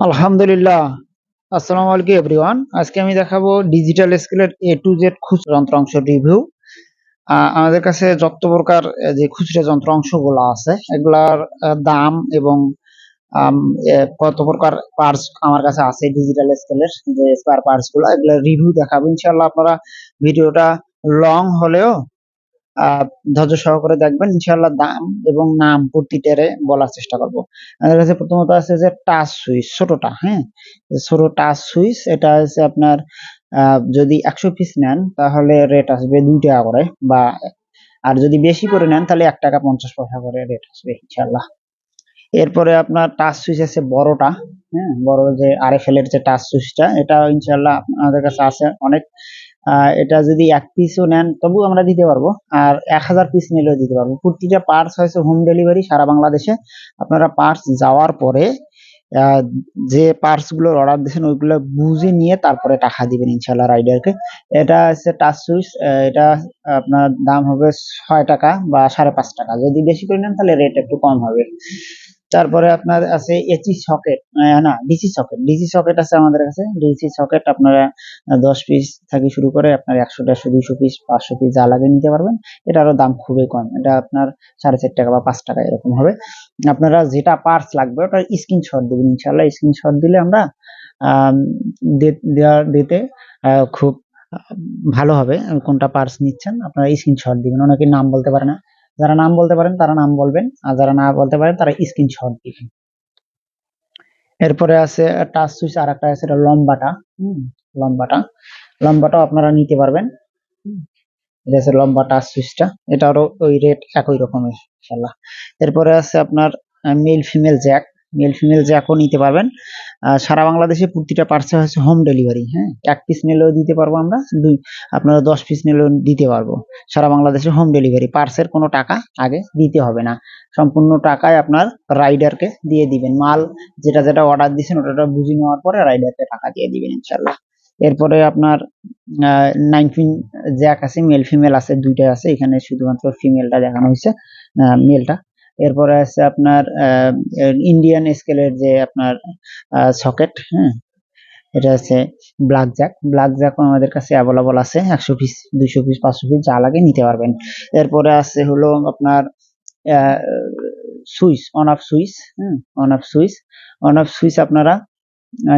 আলহামদুলিল্লাহ। আসসালামু আলাইকুম এভরিওয়ান আজকে আমি দেখাবো ডিজিটাল স্কেলের এ টু জেড খুচরা যন্ত্রাংশ রিভিউ আমাদের কাছে যত প্রকার যে খুচরা যন্ত্রাংশগুলো আছে, এগুলার দাম এবং কত প্রকার পার্টস আমার কাছে আছে ডিজিটাল স্কেলের যে স্পেয়ার পার্টসগুলো, এগুলো রিভিউ দেখাবো। ইনশাআল্লাহ আপনারা ভিডিওটা লং হলেও ধৈর্য সহকারে দেখবেন ইনশাল্লাহ দাম এবং নাম প্রতিটারে বলার চেষ্টা করব। কাছে প্রথমত আছে যে টাচ সুইচ, ছোটটা হ্যাঁ? ছোট টাচ সুইচ, এটা হচ্ছে আপনার যদি একশো পিস নেন তাহলে রেট আসবে দুই টাকা করে বা, আর যদি বেশি করে নেন তাহলে এক টাকা পঞ্চাশ পয়সা করে রেট আসবে ইনশাল্লাহ এরপরে আপনার টাচ সুইচ আছে বড়টা হ্যাঁ? বড় যে আরএফএল এর যে টাচ সুইচটা, এটা ইনশাল্লাহ আমাদের কাছে আছে অনেক। এটা যদি এক পিসও নেন তবু আমরা দিতে পারব। আর এক হাজার পিস নিলেও দিতে পারব। কুর্তিটা পার্টস হয়েছে হোম ডেলিভারি সারা বাংলাদেশে। আপনারা পার্টস যাওয়ার পরে যে পার্টসগুলোর অর্ডার দিয়েছেন ওইগুলো বুঝে নিয়ে তারপরে টাকা দিবেন ইনশাল্লাহ রাইডারকে এটা হচ্ছে টাচ সুইচ এটা আপনার দাম হবে ছয় টাকা বা সাড়ে পাঁচ টাকা। যদি বেশি করে নেন, তাহলে রেট একটু কম হবে। তারপরে আপনার আছে এসি সকেট না, ডিসি সকেট। ডিসি সকেট আছে আমাদের কাছে। ডিসি সকেট আপনারা দশ পিস থেকে শুরু করে আপনার একশো, দেড়শো, দুইশো পিস পাঁচশো পিস যা লাগে নিতে পারবেন। এটারও দাম খুবই কম। এটা আপনার সাড়ে চার টাকা বা পাঁচ টাকা এরকম হবে। আপনারা যেটা পার্টস লাগবে ওটা স্ক্রিনশট দেবেন ইনশাল্লাহ স্ক্রিনশট দিলে আমরা দেওয়ার দিতে খুব ভালো হবে। কোনটা পার্টস নিচ্ছেন, আপনারা স্ক্রিনশট দিবেন। অনেকে নাম বলতে পারে না। যারা নাম বলতে পারেন, তারা নাম বলবেন। আর যারা না বলতে পারেন, তারা স্ক্রিনশট দিবেন। এরপরে আছে টাচ সুইচ আর একটা আছে লম্বাটা। হুম, লম্বাটা। লম্বাটাও আপনারা নিতে পারবেন। এটা আছে লম্বা টাচ সুইচটা এটা এটারও ওই রেট একই রকমের ইনশাল্লাহ এরপরে আছে আপনার male female jack male female জ্যাকও নিতে পারবেন। সারা বাংলাদেশে প্রতিটা পার্সেল হচ্ছে হোম ডেলিভারি হ্যাঁ? এক পিস নিলেও দিতে পারব আমরা, দুই, আপনারা দশ পিস নিলেও দিতে পারব। সারা বাংলাদেশে হোম ডেলিভারি পার্সের কোনো টাকা আগে দিতে হবে না। সম্পূর্ণ টাকায় আপনার রাইডারকে দিয়ে দিবেন। মাল যেটা যেটা অর্ডার দিয়েছেন ওটা বুঝে নেওয়ার পরে রাইডারকে টাকা দিয়ে দিবেন ইনশাল্লাহ এরপরে আপনার নাইন পিন জ্যাক আছে মেল ফিমেল আছে, দুইটাই আছে। এখানে শুধুমাত্র ফিমেলটা দেখানো হয়েছে। মেলটা এরপরে আছে আপনার ইন্ডিয়ান স্কেলের যে আপনার সকেট হ্যাঁ এটা হচ্ছে ব্ল্যাক জ্যাক ব্ল্যাক জ্যাকও আমাদের কাছে অ্যাভেলেবল আছে, একশো পিস দুইশো পিস পাঁচশো পিস যা লাগে নিতে পারবেন। এরপরে আছে হলো আপনার সুইচ অন অফ সুইচ হ্যাঁ on off switch on off switch আপনারা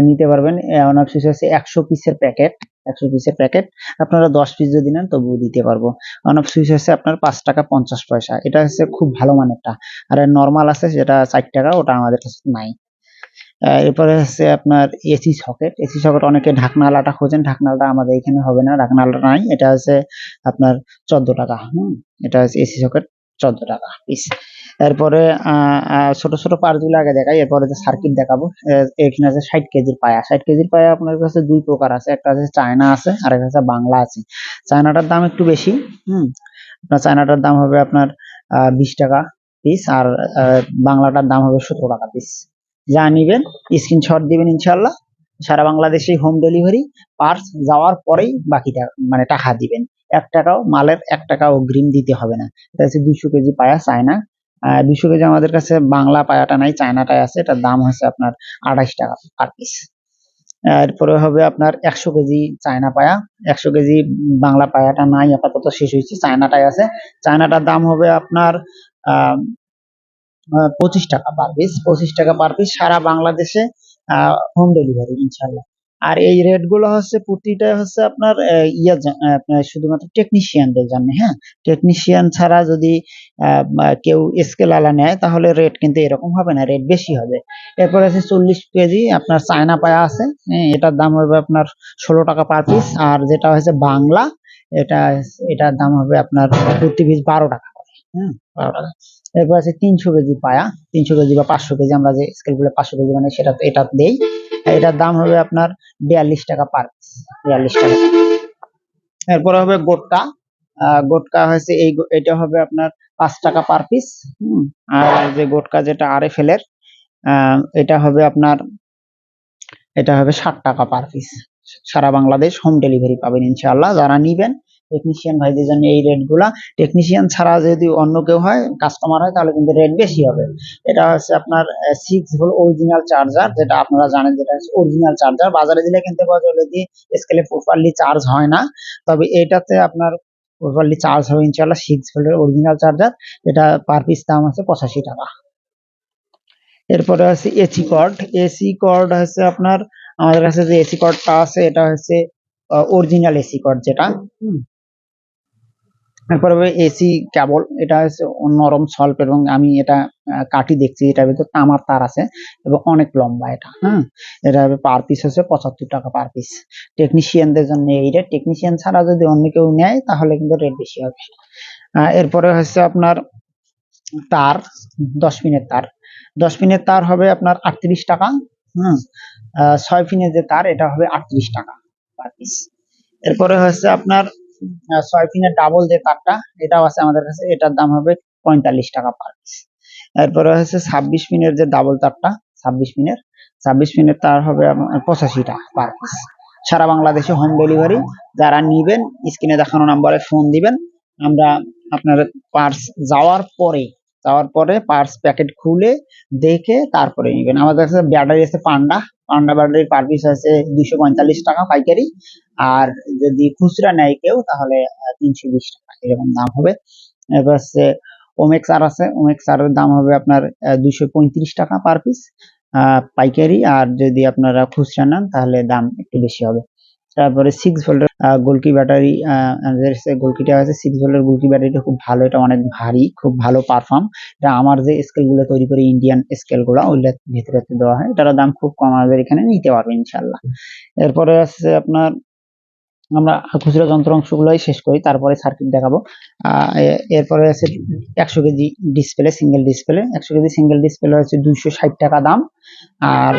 নিতে পারবেন। অন অফ সুইচ হচ্ছে একশো পিসের প্যাকেট একশো পিসের প্যাকেট আপনারা দশ পিস যদি নেন, তবুও দিতে পারব। অন অফ সুইচ হচ্ছে আপনার পাঁচ টাকা পঞ্চাশ পয়সা। এটা হচ্ছে খুব ভালো মানেরটা। আর নর্মাল আছে যেটা ষাট টাকা, ওটা আমাদের কাছে নাই। এরপরে হচ্ছে আপনার এসি সকেট এসি সকেট অনেকে ঢাকনালাটা খোঁজেন। ঢাকনালাটা আমাদের এখানে হবে না ঢাকনালাটা নাই। এটা হচ্ছে আপনার চোদ্দ টাকা, হুম? এটা হচ্ছে এসি সকেট চোদ্দ টাকা পিস এরপরে ছোট ছোট পার্টগুলো আগে দেখাই, এরপরে যে সার্কিট দেখাবো। এখানে আছে ষাট কেজির পায়া। ষাট কেজির পায়া আপনার কাছে দুই প্রকার আছে। একটা আছে চায়না আছে আর একটা আছে বাংলা আছে। চায়নাটার দাম একটু বেশি, হুম? আপনার চায়নাটার দাম হবে আপনার বিশ টাকা পিস আর বাংলাটার দাম হবে সতেরো টাকা পিস যা নিবেন স্ক্রিনশট দিবেন ইনশাল্লাহ সারা বাংলাদেশে হোম ডেলিভারি পার্স যাওয়ার পরেই বাকি টাকা মানে টাকা দিবেন। এক টাকাও মালের, এক টাকা অগ্রিম দিতে হবে না। এটা হচ্ছে দুশো কেজি পায়া চায়না। দুশো কেজি আমাদের কাছে বাংলা পায়াটা নাই, চায়নাটাই আছে, এটার দাম হচ্ছে আপনার আঠাইশ টাকা পার পিস এরপরে হবে আপনার একশো কেজি চায়না পায়া। একশো কেজি বাংলা পায়াটা নাই, আপাতত শেষ হয়েছে, চায়নাটাই আছে। চায়নাটার দাম হবে আপনার পঁচিশ টাকা পার পিস পঁচিশ টাকা পার পিস সারা বাংলাদেশে হোম ডেলিভারি ইনশাল্লাহ আর এই রেটগুলো হচ্ছে প্রতিটা হচ্ছে আপনার ইয়ে শুধুমাত্র টেকনিশিয়ানদের জন্য হ্যাঁ? টেকনিশিয়ান ছাড়া যদি কেউ স্কেল আলা নেয়, তাহলে রেট কিন্তু এরকম হবে না রেট বেশি হবে। এরপর আছে চল্লিশ কেজি, আপনার চায়না পায়া আছে এটার দাম হবে আপনার ষোলো টাকা পার পিস আর যেটা হচ্ছে বাংলা, এটা, এটার দাম হবে আপনার প্রতি পিস বারো টাকা হ্যাঁ বারো টাকা। এরপর আছে তিনশো কেজি পায়া, তিনশো কেজি বা পাঁচশো কেজি, আমরা যে স্কেলগুলো পাঁচশো কেজি মানে সেটা এটা দেই। এটার দাম হবে আপনার বিয়াল্লিশ টাকা পার পিস বিয়াল্লিশ টাকা। এরপরে হবে গোটকা। গোটকা হয়েছে এই এটা হবে আপনার পাঁচ টাকা পার পিস আর যে গোটকা যেটা আর এফ এর এটা হবে আপনার, এটা হবে ষাট টাকা পার পিস সারা বাংলাদেশ হোম ডেলিভারি পাবেন ইনশাআল্লাহ। যারা নিবেন টেকনিশিয়ান ভাইদের জন্য এই রেটগুলা টেকনিশিয়ান ছাড়া যদি অন্য কেউ হয় কাস্টমার হয়, তাহলে কিন্তু রেট বেশি হবে। এটা হচ্ছে আপনার সিক্স ভোল্ট অরিজিনাল চার্জার যেটা আপনারা জানেন যেটা হচ্ছে অরিজিনাল চার্জার বাজারে দিলে কিনতে পাওয়া যাবে যদি স্কেলে প্রপারলি চার্জ হয় না, তবে এটাতে আপনার প্রপারলি চার্জ হবে ইনশাল্লাহ সিক্স ভোল্টের অরিজিনাল চার্জার এটা পার পিস দাম আছে পঁচাশি টাকা। এরপরে আছে এসি কর্ড এসি কর্ড হচ্ছে আপনার, আমাদের কাছে যে এসি কর্ডটা আছে, এটা হচ্ছে অরিজিনাল এসি কর্ড যেটা। তারপরে এসি কেবল এটা নরম সল্প এবং আমি এটা কাটি দেখছি, এটার ভিতর তামার তার আছে এবং অনেক লম্বা এটা হ্যাঁ? এটা পার পিস হচ্ছে পঁচাত্তর টাকা পার পিস টেকনিশিয়ানদের জন্য এই রেট টেকনিশিয়ান ছাড়া যদি অন্য কেউ নেয়, তাহলে কিন্তু রেট বেশি হবে। এরপরে হচ্ছে আপনার তার, দশ পিনের তার। দশ পিনের তার হবে আপনার আটত্রিশ টাকা, হুম? ছয় পিনের যে তার, এটা হবে আটত্রিশ টাকা পার পিস এরপরে হচ্ছে আপনার ছয় পিনের ডাবল যে তারটা এটাও আছে আমাদের কাছে, এটার দাম হবে পঁয়তাল্লিশ টাকা পার পিস এরপরে হচ্ছে ছাব্বিশ পিনের যে ডাবল তারটা ছাব্বিশ পিনের ছাব্বিশ পিনের তার হবে পঁচাশি টাকা পার পিস সারা বাংলাদেশে হোম ডেলিভারি যারা নিবেন স্ক্রিনে দেখানো নাম্বারে ফোন দিবেন, আমরা আপনার পার্স যাওয়ার পরে যাওয়ার পরে পার্স প্যাকেট খুলে দেখে তারপরে নিবেন। আমাদের কাছে ব্যাটারি আছে Panda. Panda battery per piece আছে দুইশো পঁয়তাল্লিশ টাকা পাইকারি। আর যদি খুচরা নেয় কেউ, তাহলে তিনশো বিশ টাকা। এরকম দাম হবে। এবার হচ্ছে ওমেক্স আর আছে। ওমেক্স আর দাম হবে আপনার দুইশো পঁয়ত্রিশ টাকা পার পিস পাইকারি। আর যদি আপনারা খুচরা নেন, তাহলে দাম একটু বেশি হবে। তারপরে সিক্স ভোল্টের গোলকি ব্যাটারি আমাদের গোলকিটা আছে সিক্স ভোল্টের গোলকি ব্যাটারিটা খুব ভালো এটা অনেক ভারী খুব ভালো পারফর্ম এটা আমার যে স্কেলগুলো তৈরি করে ইন্ডিয়ান স্কেলগুলো ওইগুলোর ভেতরে দেওয়া হয় এটার দাম খুব কম আমাদের এখানে নিতে পারবে ইনশাল্লাহ এরপরে আছে আপনার আমরা খুচরা যন্ত্রাংশগুলোই শেষ করি, তারপরে সার্কিট দেখাবো। এরপরে আছে একশো কেজি ডিসপ্লে সিঙ্গেল ডিসপ্লে একশো কেজি সিঙ্গেল ডিসপ্লে হচ্ছে দুইশো ষাট টাকা দাম। আর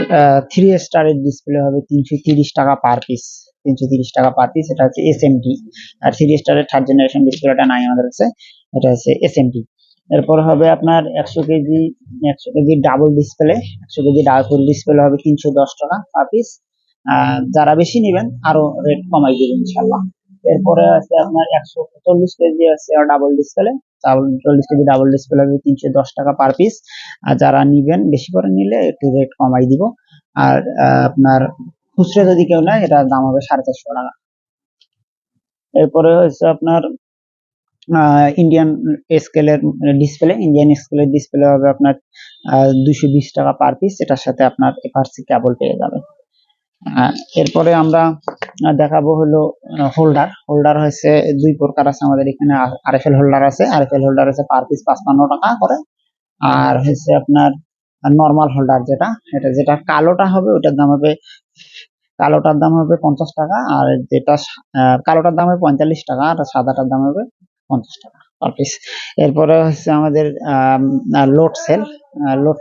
থ্রি স্টারের ডিসপ্লে হবে তিনশো তিরিশ টাকা পার পিস তিনশো তিরিশ টাকা পার পিস এটা হচ্ছে এস আর থ্রি স্টারের থার্ড জেনারেশন ডিসপ্লেটা নাই আমাদের কাছে, এটা হচ্ছে এস এরপর হবে আপনার একশো কেজি একশো কেজি ডাবল ডিসপ্লে একশো কেজি ডাবল ডিসপ্লে হবে তিনশো দশ টাকা পার পিস যারা বেশি নেবেন আরও রেট কমাই দিবেন ইনশাল্লাহ এরপরে আছে আপনার একশো চল্লিশ কেজি আছে ডাবল ডিসপ্লে চল্লিশ কেজি ডাবল ডিসপ্লে হবে তিনশো দশ টাকা পার পিস আর যারা নিবেন বেশি করে নিলে একটু রেট কমাই দিব। আর আপনার খুচরা যদি কেউ নেয় এটার দাম হবে সাড়ে চারশো টাকা। এরপরে হচ্ছে আপনার ইন্ডিয়ান স্কেলের ডিসপ্লে ইন্ডিয়ান স্কেলের ডিসপ্লে হবে আপনার দুইশো বিশ টাকা পার পিস এটার সাথে আপনার এফআরসি কেবল পেয়ে যাবে আহ, এরপরে আমরা দেখাবো হলো হোল্ডার হোল্ডার হচ্ছে দুই প্রকার আছে আমাদের এখানে। আরএফএল হোল্ডার আছে। আরএফএল হোল্ডার আছে পার পিস পাঁচপান্ন টাকা করে। আর হচ্ছে আপনার নর্মাল হোল্ডার যেটা, এটা যেটা কালোটা হবে, ওটার দাম হবে, কালোটার দাম হবে পঞ্চাশ টাকা। আর যেটা কালোটার দাম হবে পঁয়তাল্লিশ টাকা। আর সাদাটার দাম হবে পঞ্চাশ টাকা। পিস এরপরে হচ্ছে আমাদের load cell load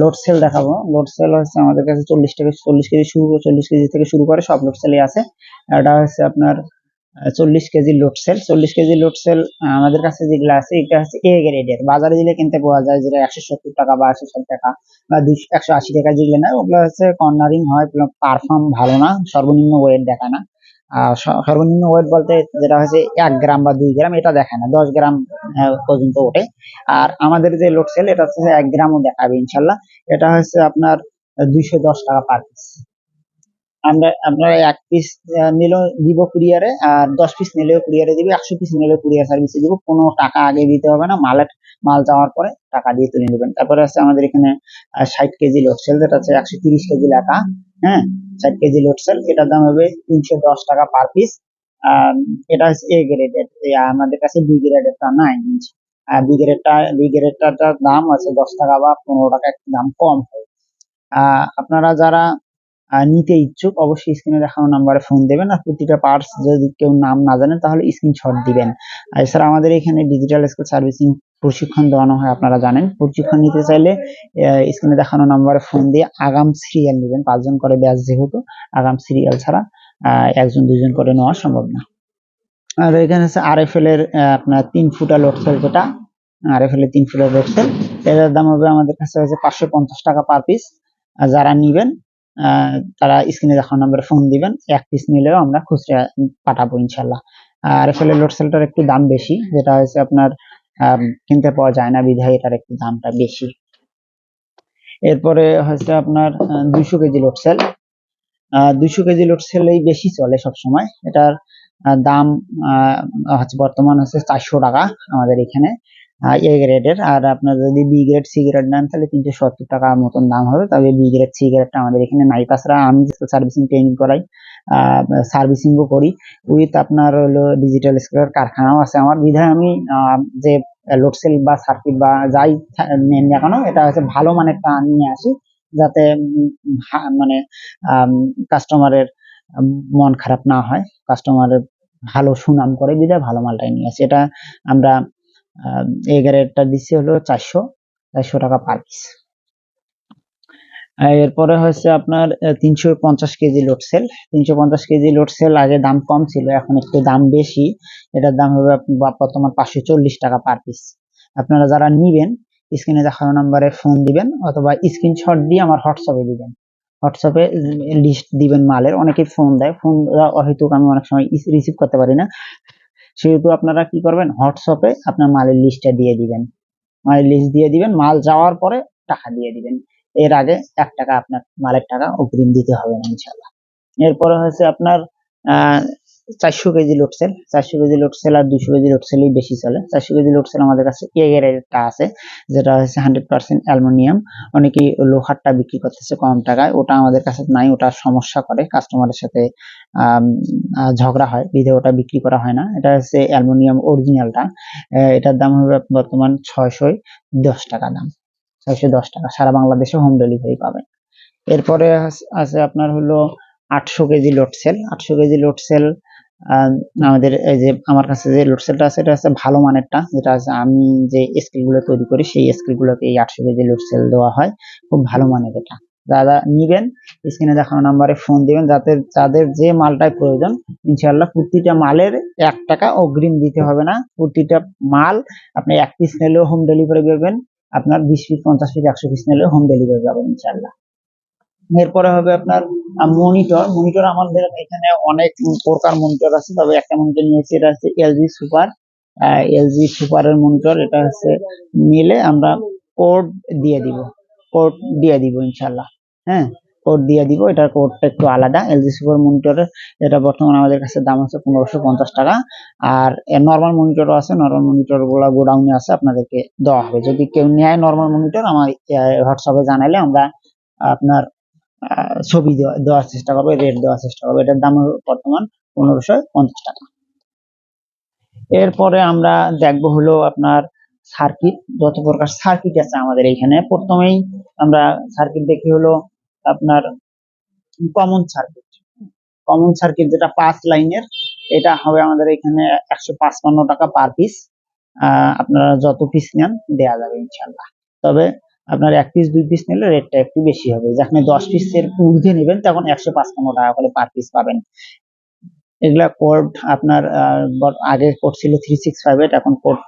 load cell দেখাবো। লোড সেল হচ্ছে আমাদের কাছে চল্লিশ থেকে চল্লিশ কেজি শুরু, চল্লিশ কেজি থেকে শুরু করে সব লোড সেলই আছে। এটা হচ্ছে আপনার চল্লিশ কেজি লোড সেল চল্লিশ কেজি লোড সেল আমাদের কাছে যেগুলো আছে, এটা হচ্ছে এ গ্রেডের বাজারে দিলে কিনতে পাওয়া যায়, যেটা একশো সত্তর টাকা বা একশো ষাট টাকা বা দুশো একশো আশি টাকা যেগুলো না, ওগুলো হচ্ছে কর্নারিং হয় পারফর্ম ভালো না, সর্বনিম্ন ওয়েট দেখায় না। সর্বনিম্ন ওয়েট বলতে যেটা হচ্ছে এক গ্রাম বা দুই গ্রাম, এটা দেখায় না, দশ গ্রাম পর্যন্ত ওঠে। আর আমাদের যে লোড সেল এটা হচ্ছে এক গ্রামও দেখাবে ইনশাল্লাহ। এটা হচ্ছে আপনার দুইশো দশ টাকা পার পিস আমরা আপনারা এক পিস নিলেও দিব কুরিয়ারে আর দশ পিস নিলেও কুরিয়ারে দিবে একশো পিস নিলেও কুরিয়ার সার্ভিসে দিব কোনো টাকা আগে দিতে হবে না মালের মাল যাওয়ার পরে টাকা দিয়ে তুলে নেবেন। তারপরে আছে আমাদের এখানে ষাট কেজি লোড সেল যেটা হচ্ছে একশো তিরিশ কেজি লেখা হ্যাঁ? ষাট কেজি লোড সেল এটার দাম হবে তিনশো দশ টাকা পার পিস এটা হচ্ছে এ গ্রেডের আমাদের কাছে দুই বি গ্রেডেরটা নাই। আর বি গ্রেডটা বি গ্রেডটার দাম আছে দশ টাকা বা পনেরো টাকা একটু দাম কম হয়। আহ, আপনারা যারা নিতে ইচ্ছুক, অবশ্যই স্ক্রিনে দেখানো নাম্বারে ফোন দেবেন। আর প্রতিটা পার্টস যদি কেউ নাম না জানেন, তাহলে স্ক্রিনশট দিবেন। আর এছাড়া আমাদের এখানে ডিজিটাল স্কুল সার্ভিসিং প্রশিক্ষণ দেওয়ানো হয়, আপনারা জানেন। প্রশিক্ষণ নিতে চাইলে স্ক্রিনে দেখানো নাম্বারে ফোন দিয়ে আগাম সিরিয়াল নেবেন। পাঁচজন করে ব্যাচ যেহেতু, আগাম সিরিয়াল ছাড়া একজন দুজন করে নেওয়া সম্ভব না। আর এখানে হচ্ছে আরএফএল এর আপনার তিন ফুটা লোড সেল যেটা আরএফএল এর তিন ফুটা লোকসেল এটার দাম হবে আমাদের কাছে হচ্ছে পাঁচশো পঞ্চাশ টাকা পার পিস যারা নিবেন তারা স্ক্রিনে দেখানো নাম্বারে ফোন দিবেন, এক পিস নিলেও আমরা খুচরা পাঠাবো ইনশাল্লাহ আর আসলে লোড সেলটার একটু দাম বেশি, যেটা হচ্ছে আপনার কিনতে পাওয়া যায় না বিধায় এটার একটু দামটা বেশি। এরপরে হচ্ছে আপনার দুইশো কেজি লোড সেল দুইশো কেজি লোড সেলেই বেশি চলে সব সময় এটার দাম হচ্ছে বর্তমান হচ্ছে চারশো টাকা আমাদের এখানে। এ গ্রেডের আর আপনার যদি বি গ্রেড সি গ্রেড নেন, তাহলে তিনশো সত্তর টাকার মতন দাম হবে। তবে বি গ্রেড সি গ্রেডটা আমাদের এখানে নাই। তাছাড়া আমি সার্ভিসিং ট্রেনিং করাই সার্ভিসিংও করি উইথ আপনার হলো ডিজিটাল স্কেলের কারখানাও আছে আমার। বিধায় আমি যে লোড সেল বা সার্কিট বা যাই নেন না কেন, এটা হচ্ছে ভালো মানের মানেরটা নিয়ে আসি, যাতে মানে কাস্টমারের মন খারাপ না হয় কাস্টমারের ভালো সুনাম করে, বিধায় ভালো মালটাই নিয়ে আসি। এটা আমরা এই গ্রেডটা দিচ্ছি হলো চারশো চারশো টাকা পার পিস এরপরে হচ্ছে আপনার তিনশো পঞ্চাশ কেজি লোড সেল তিনশো পঞ্চাশ কেজি লোড সেল আগে দাম কম ছিল, এখন একটু দাম বেশি। এটার দাম হবে বর্তমান পাঁচশো চল্লিশ টাকা পার পিস আপনারা যারা নিবেন স্ক্রিনে দেখানো নাম্বারে ফোন দিবেন অথবা স্ক্রিনশট দিয়ে আমার হোয়াটসঅ্যাপে দিবেন। হোয়াটসঅ্যাপে লিস্ট দিবেন মালের। অনেকে ফোন দেয়। ফোন হয়তো আমি অনেক সময় রিসিভ করতে পারি না। সেহেতু আপনারা কি করবেন? হোয়াটসঅ্যাপে আপনার মালের লিস্টটা দিয়ে দিবেন। মালের লিস্ট দিয়ে দিবেন। মাল যাওয়ার পরে টাকা দিয়ে দিবেন। এর আগে এক টাকা আপনার মালের টাকা অগ্রিম দিতে হবে ইনশাল্লাহ এরপরে হচ্ছে আপনার চারশো কেজি লোড সেল চারশো কেজি লোড সেল আর দুশো কেজি লোড সেলই বেশি চলে। চারশো কেজি লোড সেল আমাদের কাছে এ আছে, যেটা হচ্ছে হান্ড্রেড পার্সেন্ট অ্যালুমিনিয়াম অনেকেই লোহারটা বিক্রি করতেছে কম টাকায়, ওটা আমাদের কাছে নাই, ওটা সমস্যা করে কাস্টমারের সাথে ঝগড়া হয়, বিধে ওটা বিক্রি করা হয় না। এটা হচ্ছে অ্যালুমিনিয়াম অরিজিনালটা এটার দাম হবে বর্তমান ছয়শো দশ টাকা দাম, ছয়শো দশ টাকা। সারা বাংলাদেশে হোম ডেলিভারি পাবেন। এরপরে আছে আপনার হলো আটশো কেজি লোড সেল আটশো কেজি লোড সেল আমাদের এই যে আমার কাছে যে লোড সেলটা আছে, এটা হচ্ছে ভালো মানেরটা। যেটা আছে আমি যে স্কেলগুলো তৈরি করি, সেই স্কেল গুলোকে এই আটশো কেজি লোডসেল দেওয়া হয়। খুব ভালো মানের এটা। যারা নিবেন স্ক্রিনে দেখানো নাম্বারে ফোন দিবেন, যাতে যাদের যে মালটাই প্রয়োজন ইনশাল্লাহ প্রতিটা মালের এক টাকা অগ্রিম দিতে হবে না। প্রতিটা মাল আপনি এক পিস নিলেও হোম ডেলিভারি পাবেন, আপনার বিশ পিস পঞ্চাশ পিস একশো পিস নিলেও হোম ডেলিভারি পাবেন, ইনশাআল্লাহ। এরপরে হবে আপনার মনিটর মনিটর আমাদের এখানে অনেক প্রকার মনিটর আছে, তবে একটা মনিটর নিয়েছি, এটা হচ্ছে এলজি সুপার এলজি সুপারের মনিটর এটা হচ্ছে নিলে আমরা কোড দিয়ে দিব। কোড দিয়ে দিব ইনশাল্লাহ হ্যাঁ? কোড দিয়ে দিব, এটার কোডটা একটু আলাদা। এলজি সুপার মনিটরের এটা বর্তমানে আমাদের কাছে দাম হচ্ছে পনেরোশো পঞ্চাশ টাকা। আর নর্মাল মনিটরও আছে নর্মাল মনিটরগুলা গোডাউনে আছে, আপনাদেরকে দেওয়া হবে। যদি কেউ নেয় নর্মাল মনিটর আমার হোয়াটসঅ্যাপে জানালে আমরা আপনার ছবি দেওয়া- দেওয়ার চেষ্টা করবে রেট দেওয়ার চেষ্টা করবে। এটার দাম বর্তমান পনেরোশো পঞ্চাশ টাকা। এরপরে আমরা দেখব হলো আপনার সার্কিট যত প্রকার সার্কিট আছে আমাদের এখানে প্রথমেই আমরা সার্কিট দেখি হলো আপনার কমন সার্কিট কমন সার্কিট যেটা পাঁচ লাইনের, এটা হবে আমাদের এখানে একশো টাকা পার পিস আপনারা যত পিস নেন দেওয়া যাবে ইনশাল্লাহ। তবে আপনার এক পিস দুই পিস নিলে রেটটা একটু বেশি হবে। যখন দশ পিসের ঊর্ধ্বে নেবেন, তখন একশো পাঁচপান্ন টাকা করে পার পিস পাবেন। এগুলা কোড আপনার আগে কোড ছিল থ্রি সিক্স ফাইভ এইট এখন কোড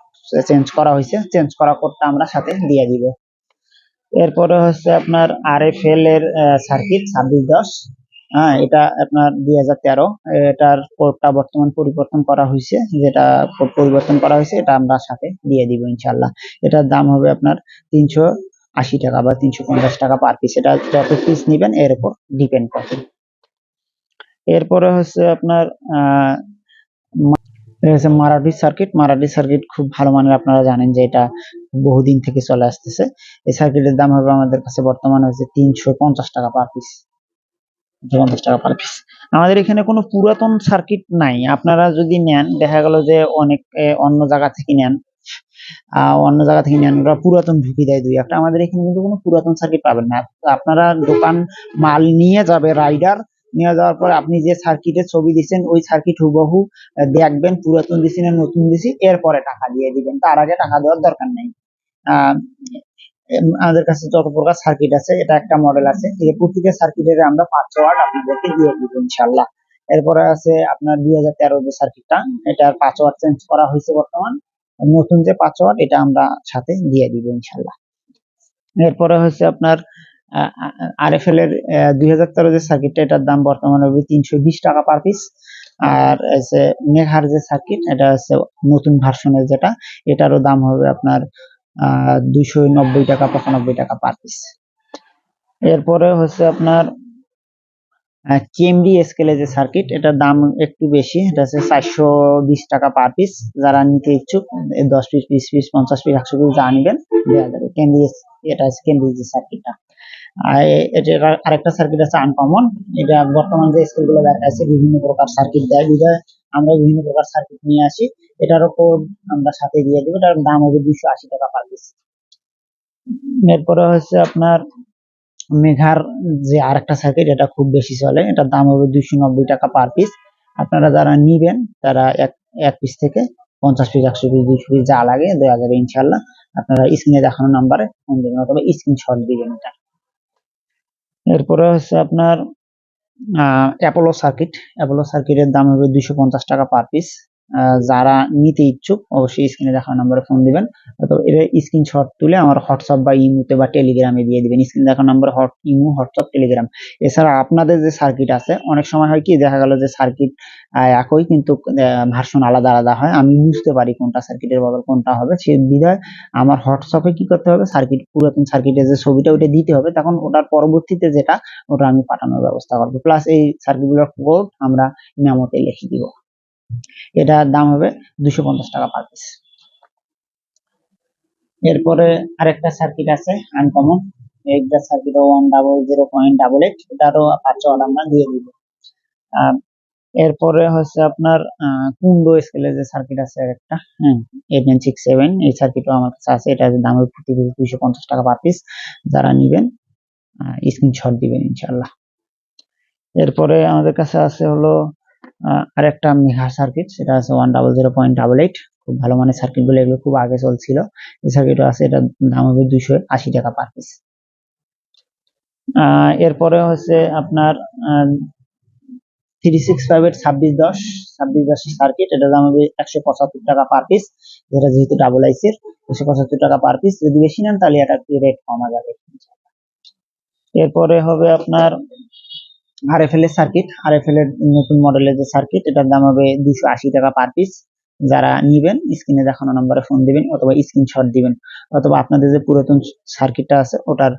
চেঞ্জ করা হয়েছে। চেঞ্জ করা কোডটা আমরা সাথে দিয়ে দিব। এরপরে হচ্ছে আপনার আর এফ এল এর সার্কিট ছাব্বিশ দশ। হ্যাঁ এটা আপনার দুই হাজার তেরো। এটার কোডটা বর্তমান পরিবর্তন করা হয়েছে। যেটা পরিবর্তন করা হয়েছে, এটা আমরা সাথে দিয়ে দিব ইনশাল্লাহ এটার দাম হবে আপনার তিনশো আশি টাকা বা তিনশো পঞ্চাশ টাকা পার পিস এটা যত পিস নেবেন, এর উপর ডিপেন্ড করে এরপরে হচ্ছে আপনার হচ্ছে মারাঠি সার্কিট মারাঠি সার্কিট খুব ভালো মানের আপনারা জানেন যে এটা বহুদিন থেকে চলে আসতেছে। এই সার্কিটের দাম হবে আমাদের কাছে বর্তমানে হচ্ছে তিনশো পঞ্চাশ টাকা পার পিস পঞ্চাশ টাকা পার পিস আমাদের এখানে কোনো পুরাতন সার্কিট নাই। আপনারা যদি নেন, দেখা গেল যে অনেক অন্য জায়গা থেকে নেন অন্য জায়গা থেকে নেন। ওরা পুরাতন ঢুকি দেয় দুই একটা। আমাদের এখানে কিন্তু কোনো পুরাতন সার্কিট পাবেন না। আপনারা দোকান মাল নিয়ে যাবে রাইডার নিয়ে যাওয়ার পর আপনি যে সার্কিটের ছবি দিচ্ছেন, ওই সার্কিট হুবহু দেখবেন, পুরাতন দিছি না নতুন দিছি এরপরে টাকা দিয়ে দিবেন। তার আগে টাকা দেওয়ার দরকার নেই। আমাদের কাছে যত প্রকার সার্কিট আছে, এটা একটা মডেল আছে। এই প্রতিটা সার্কিটের আমরা পাঁচশো ওয়াট আপনাদেরকে দিয়ে দিব ইনশাল্লাহ এরপরে আছে আপনার দুই হাজার তেরো যে সার্কিটটা এটার পাঁচ ওয়াট চেঞ্জ করা হয়েছে বর্তমান। নতুন যে পাঁচ ওয়াট এটা আমরা সাথে দিয়ে দিব ইনশাল্লাহ এরপরে হচ্ছে আপনার আর এফ এল এর দুই হাজার তেরো যে সার্কিটটা এটার দাম বর্তমানে হবে তিনশো বিশ টাকা পার পিস আর হচ্ছে মেঘার যে সার্কিট এটা হচ্ছে নতুন ভার্সনের যেটা, এটারও দাম হবে আপনার দুইশো নব্বই টাকা, পঁচানব্বই টাকা পার পিস এরপরে হচ্ছে আপনার কেএমডি স্কেলে যে সার্কিট এটার দাম একটু বেশি, এটা হচ্ছে চারশো বিশ টাকা পার পিস যারা নিতে ইচ্ছুক দশ পিস বিশ পিস পঞ্চাশ পিস একশো পিস যা নিবেন দেওয়া যাবে। কেন্দ্রি এটা হচ্ছে কেন্দ্রি যে সার্কিটটা আর এটা আরেকটা সার্কিট আছে আনকমন এটা বর্তমান যে স্কেলগুলো দেখা আছে বিভিন্ন প্রকার সার্কিট দেয়। বিধায় আমরা বিভিন্ন প্রকার সার্কিট নিয়ে আসি। এটারও কোড আমরা সাথে দিয়ে দিব। এটার দাম হবে দুশো আশি টাকা পার পিস এরপরে হচ্ছে আপনার মেঘার যে আরেকটা সার্কিট এটা খুব বেশি চলে। এটার দাম হবে দুইশো নব্বই টাকা পার পিস আপনারা যারা নিবেন, তারা এক এক পিস থেকে পঞ্চাশ পিস একশো পিস দুইশো পিস যা লাগে দেওয়া যাবে ইনশাল্লাহ আপনারা স্ক্রিনে দেখানো নাম্বারে ফোন দেবেন অথবা স্ক্রিনশট দিবেন এটা। এরপরে হচ্ছে আপনার অ্যাপোলো সার্কিট অ্যাপোলো সার্কিটের দাম হবে দুইশো পঞ্চাশ টাকা পার পিস যারা নিতে ইচ্ছুক, অবশ্যই স্ক্রিনে দেখানো নম্বরে ফোন দিবেন। অথবা এর স্ক্রিনশট তুলে আমার হোয়াটসঅ্যাপ বা ইমুতে বা টেলিগ্রামে দিয়ে দিবেন। স্ক্রিন দেখানো নম্বর হট ইমু হোয়াটসঅ্যাপ টেলিগ্রাম এছাড়া আপনাদের যে সার্কিট আছে, অনেক সময় হয় কি, দেখা গেল যে সার্কিট একই, কিন্তু ভার্সন আলাদা আলাদা হয়। আমি বুঝতে পারি কোনটা সার্কিটের বদল, কোনটা হবে। সে বিধায় আমার হোয়াটসঅ্যাপে কি করতে হবে? সার্কিট পুরাতন সার্কিটের যে ছবিটা ওইটা দিতে হবে। তখন ওটার পরবর্তীতে যেটা, ওটা আমি পাঠানোর ব্যবস্থা করব। প্লাস এই সার্কিটগুলোর কোড আমরা মেমোতে লিখে দিব। এটার দাম হবে দুশো পঞ্চাশ টাকা পার পিস এরপরে আরেকটা সার্কিট আছে আনকমন এইটা circuit one double zero point double eight এটারও পাঁচশো আমরা দিয়ে দিব। আহ, এরপরে হচ্ছে আপনার কুন্ডো স্কেলের যে সার্কিট আছে একটা এইট নাইন এই সার্কিটও আমার কাছে আছে এটার দাম হবে প্রতি টাকা পার পিস যারা নিবেন স্ক্রিনশট দিবেন ইনশাল্লাহ এরপরে আমাদের কাছে আছে হলো আহ, আরেকটা মেঘা সার্কিট সেটা আছে one double zero point double eight খুব ভালো মানের সার্কিটগুলো এগুলো খুব আগে চলছিল। এই সার্কিটও আছে এটার দাম হবে দুইশো আশি টাকা পার পিস এরপরে হচ্ছে আপনার থ্রি সিক্স ফাইভ ছাব্বিশ দশ ছাব্বিশ দশ সার্কিট এটার দাম হবে একশো পঁচাত্তর টাকা পার পিস যেটা যেহেতু ডাবল আইসের একশো পঁচাত্তর টাকা পার পিস যদি বেশি নেন তাহলে এটা রেট কমা যাবে। এরপরে হবে আপনার আরএফএল এর সার্কিট আরএফএল এর নতুন মডেলের যে সার্কিট এটার দাম হবে দুশো আশি টাকা পার পিস যারা নিবেন স্ক্রিনে দেখানো নম্বরে ফোন দিবেন অথবা স্ক্রিনশট দিবেন। অথবা আপনাদের যে পুরাতন সার্কিটটা আছে, ওটার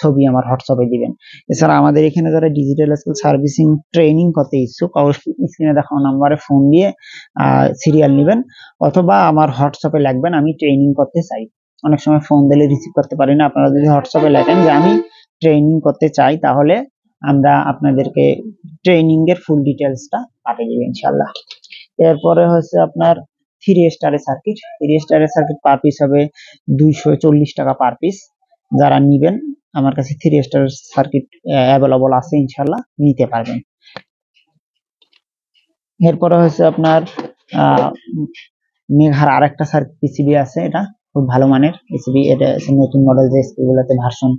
ছবি আমার হোয়াটসঅ্যাপে দিবেন। এছাড়া আমাদের এখানে যারা ডিজিটাল স্কুল সার্ভিসিং ট্রেনিং করতে ইচ্ছুক, অবশ্যই স্ক্রিনে দেখানো নম্বরে ফোন দিয়ে সিরিয়াল নেবেন। অথবা আমার হোয়াটসঅ্যাপে লিখবেন আমি ট্রেনিং করতে চাই। অনেক সময় ফোন দিলে রিসিভ করতে পারি না। আপনারা যদি হোয়াটসঅ্যাপে লেখেন যে, আমি ট্রেনিং করতে চাই, তাহলে আমরা আপনাদেরকে ট্রেনিং এর ফুল ডিটেলসটা পাঠিয়ে দেবো ইনশাল্লাহ এরপরে হচ্ছে আপনার থ্রি স্টারের সার্কিট থ্রি স্টারের সার্কিট পার পিস হবে দুইশো চল্লিশ টাকা পার পিস যারা নিবেন, আমার কাছে থ্রি স্টার সার্কিট অ্যাভেলেবল আছে ইনশাল্লাহ নিতে পারবেন। এরপরে হচ্ছে আপনার মেঘার আরেকটা সার্কিট পিসিবি আছে এটা। খুব ভালো মানের। এসিবি এটা নতুন মডেল যে স্কেলগুলোতে ভার্সন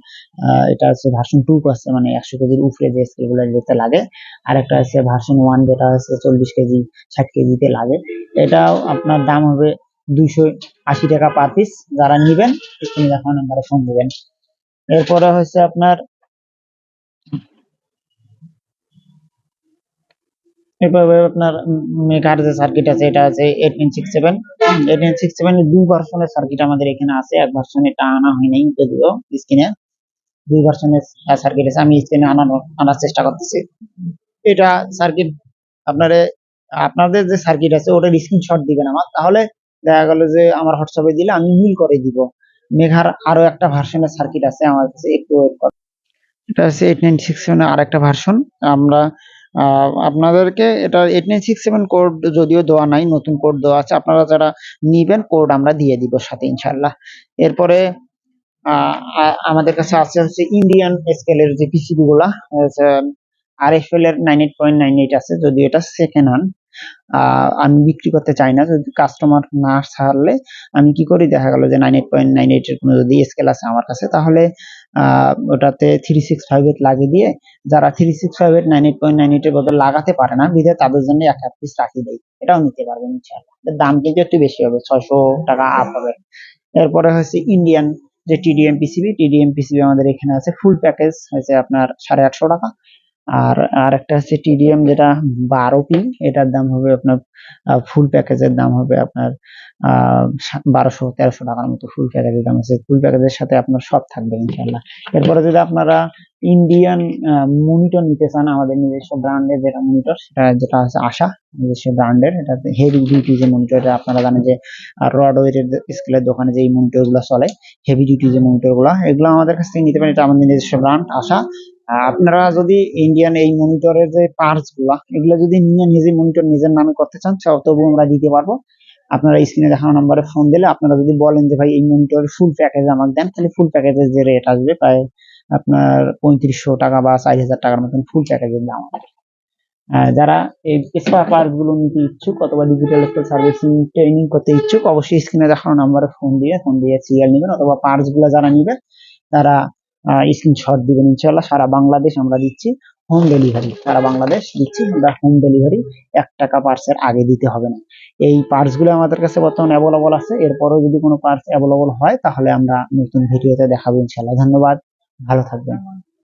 এটা হচ্ছে ভার্সন টু আছে মানে একশো কেজির উপরে যে স্কেলগুলো যেতে লাগে। আর একটা আছে ভার্সন ওয়ান যেটা হচ্ছে চল্লিশ কেজি, ষাট কেজিতে লাগে। এটাও আপনার দাম হবে দুইশো আশি টাকা পার পিস যারা নিবেন তুমি দেখানো নাম্বারে ফোন দিবেন। এরপরে হচ্ছে আপনার এরপরে আপনার মেঘার যে সার্কিট আছে, এটা আছে eight nine six seven eight nine six seven দুই ভার্সনের সার্কিট আমাদের এখানে আছে, এক ভার্সন এটা আনা হয় নাই যদিও স্ক্রিনে দুই ভার্সনের সার্কিট আছে, আমি স্ক্রিনে আনানোর আনার চেষ্টা করতেছি। এটা সার্কিট আপনারে, আপনাদের যে সার্কিট আছে, ওটার স্ক্রিনশট দিবেন আমার। তাহলে দেখা গেল যে আমার হোয়াটসঅ্যাপে দিলে আমি মিল করে দিব। মেঘার আরও একটা ভার্সনের সার্কিট আছে আমার কাছে, একটু ওয়েট করুন এটা হচ্ছে এইট নাইন সিক্স সেভেন আর একটা ভার্সন আমরা আপনাদেরকে এটা eight nine six seven code যদিও দেওয়া নাই, নতুন কোড দেওয়া আছে, আপনারা যারা নিবেন কোড আমরা দিয়ে দিব সাথে ইনশাল্লাহ এরপরে আমাদের কাছে আছে হচ্ছে ইন্ডিয়ান স্কেলের যে পিসিবি গুলা আর এফ এল এর nine eight point nine eight আছে যদিও এটা সেকেন্ড হ্যান্ড আমি বিক্রি করতে চাই না, যদি কাস্টমার না ছাড়লে, আমি কি করি, দেখা গেল যে nine eight point nine eight এর কোনো যদি স্কেল আছে আমার কাছে, তাহলে ওটাতে থ্রি সিক্স ফাইভ এইট লাগিয়ে দিয়ে যারা three six five eight nine eight point nine এইটের বদল লাগাতে পারে না বিধে তাদের জন্য এক এক পিস রাখি দেয় এটাও নিতে পারবেন ইনশাআল্লাহ। দাম কিন্তু একটু বেশি হবে, ছয়শো টাকা আপ হবে। এরপরে হচ্ছে ইন্ডিয়ান যে টিডিএম পিসিবি টিডিএম পিসিবি আমাদের এখানে আছে ফুল প্যাকেজ হয়েছে আপনার সাড়ে আটশো টাকা। আর আর একটা আছে টিডিএম যেটা বারো পিন, এটার দাম হবে আপনার ফুল প্যাকেজের দাম হবে আপনার বারোশো, তেরোশো টাকার মতো ফুল প্যাকেজের দাম আছে। ফুল প্যাকেজের সাথে আপনার সব থাকবে ইনশাল্লাহ এরপরে যদি আপনারা ইন্ডিয়ান মনিটর নিতে চান, আমাদের নিজস্ব ব্র্যান্ডের যেটা মনিটর সেটা যেটা আছে আশা, নিজস্ব ব্র্যান্ডের এটা হেভি ডিউটি যে মনিটর আপনারা জানেন যে রড ওয়েটের স্কেলের দোকানে যে মনিটরগুলো চলে হেভি ডিউটি যে মনিটরগুলো, এগুলো আমাদের কাছ থেকে নিতে পারেন। এটা আমাদের নিজস্ব ব্র্যান্ড, আশা। আপনারা যদি ইন্ডিয়ান এই মনিটরের যে পার্টসগুলা, এগুলো যদি নিয়ে নিজে মনিটর নিজের নামে করতে চান তবু আমরা দিতে পারব। আপনারা স্ক্রিনে দেখানো নাম্বারে ফোন দিলে আপনারা যদি বলেন যে, ভাই, এই মনিটরের ফুল প্যাকেজ আমাকে দেন, তাহলে ফুল প্যাকেজের যে রেট আসবে প্রায় আপনার পঁয়ত্রিশশো টাকা বা চার হাজার টাকার মতন ফুল প্যাকেজের দাম যারা এই স্পেয়ার পার্টসগুলো নিতে ইচ্ছুক অথবা ডিজিটাল সার্ভিসিং ট্রেনিং করতে ইচ্ছুক, অবশ্যই স্ক্রিনে দেখানো নাম্বারে ফোন দিয়ে ফোন দিয়ে সিরিয়াল নেবেন। অথবা পার্টসগুলো যারা নিবে তারা স্ক্রিনশট দিবেন ইনশাল্লাহ সারা বাংলাদেশ আমরা দিচ্ছি হোম ডেলিভারি সারা বাংলাদেশ দিচ্ছি, আমরা হোম ডেলিভারি এক টাকা পার্সের আগে দিতে হবে না। এই পার্সগুলো আমাদের কাছে বর্তমানে অ্যাভেলেবল আছে। এরপরেও যদি কোনো পার্স অ্যাভেলেবল হয়, তাহলে আমরা নতুন ভিডিওতে দেখাবো ইনশাল্লাহ ধন্যবাদ। ভালো থাকবেন।